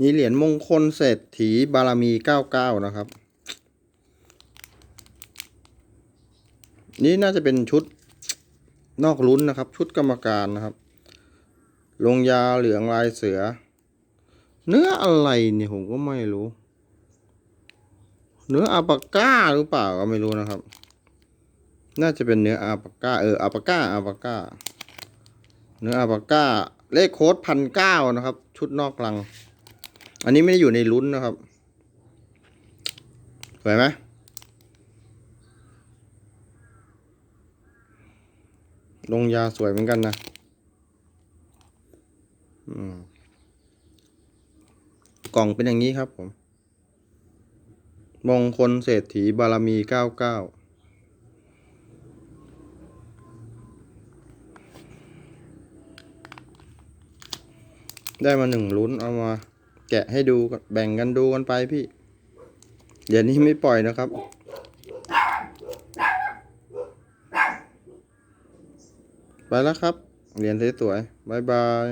นี่เหรียญมงคลเศรษฐีบารมีเก้าเก้านะครับ นี่น่าจะเป็นชุดนอกลุ้นนะครับ ชุดกรรมการนะครับ ลงยาเหลืองลายเสือ เนื้ออะไรเนี่ยผมก็ไม่รู้ เนื้ออาปาก้าหรือเปล่าก็ไม่รู้นะครับ น่าจะเป็นเนื้ออาปาก้าเอออาปาก้าอาปาก้า เนื้ออาปาก้าเลขโค้ดพันเก้านะครับ ชุดนอกลัง อันนี้ไม่ได้อยู่ในลุ้นนะครับสวยไหมลงยาสวยเหมือนกันนะกล่องเป็นอย่างนี้ครับผม มงคลเศรษฐีบารมีเก้าเก้าได้มาหนึ่งลุ้นเอามา แกะให้ดูแบ่งกันดูกันไปพี่ เดี๋ยวนี้ไม่ปล่อยนะครับ ไปแล้วครับ เหรียญสวยๆบายบาย